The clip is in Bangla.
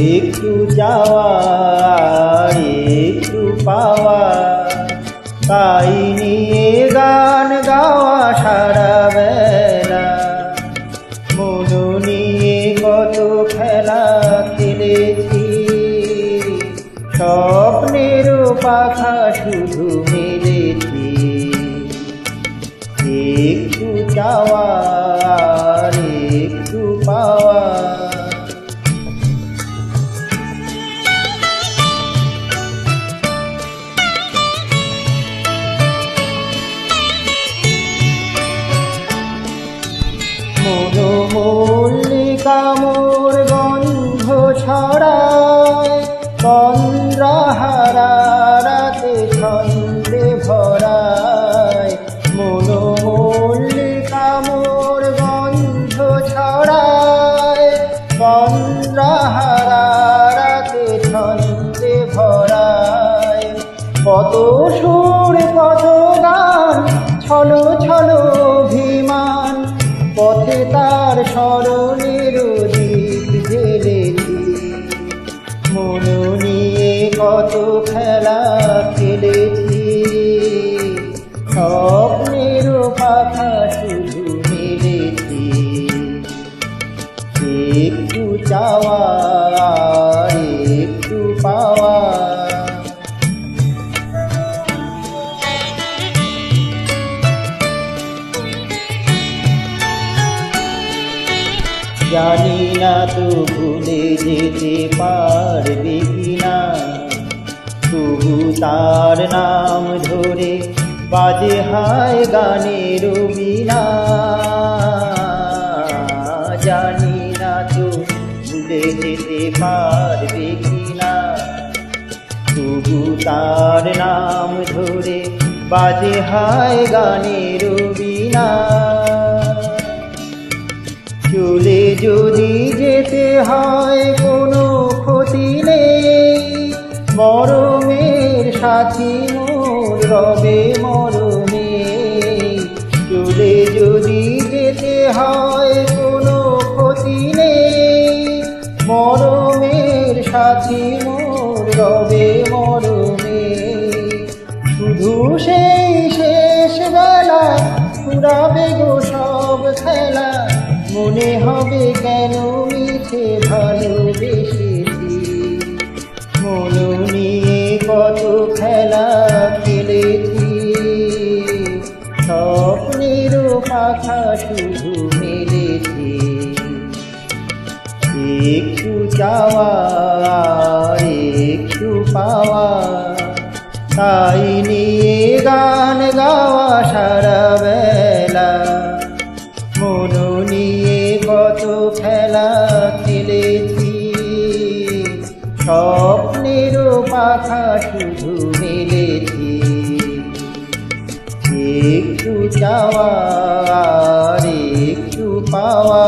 একটু যাওয়া একটু পাওয়া। তাই নিয়ে গান গাওয়া সারা বেলা। মন নিয়ে কত খেলা খেলেছি। স্বপ্নের পাখা শুধু মেলেছি। একটু চাওয়া মনোমল্লিকা গন্ধ ছড়ায়, চন্দ্রহারা রাতে ছন্দে ভরায়। মনোমল্লিকা মোর গন্ধ ছড়ায়, চন্দ্রহারা রাতে ছন্দে ভরায়। কত সুর, কত গান, ছলো ছলো অভিমান, পথে তার স্মরণের চাওয়া একটু পাওয়া। জানি না তো ভুলে যেতে পারবে কিনা, তবু তার নাম ধরে বাজে হায় গানের বিনা জানি না তো ভুলে যেতে পারবে কিনা? তবু তার নাম ধরে বাজে হায় গানের বিনা। চলে যদি যেতে হয় কোনো ক্ষতি নেই, মরমের সাথী মোর রবে মরমে। চলে যদি যেতে হয় সেই শেষ বেলা ফুরাবে গো সব খেলা। মনে হবে কেন মিছে ভালোবেসেছি। মন নিয়ে কত খেলা খেলেছি। স্বপ্নের পাখা শুধু মেলেছি। একটু চাওয়া, একটু পাওয়া তাই নিয়ে গান গাওয়া সারা বেলা। মন নিয়ে কত খেলা খেলেছি। স্বপ্নের পাখা শুধু মেলেছি। একটু চাওয়া একটু পাওয়া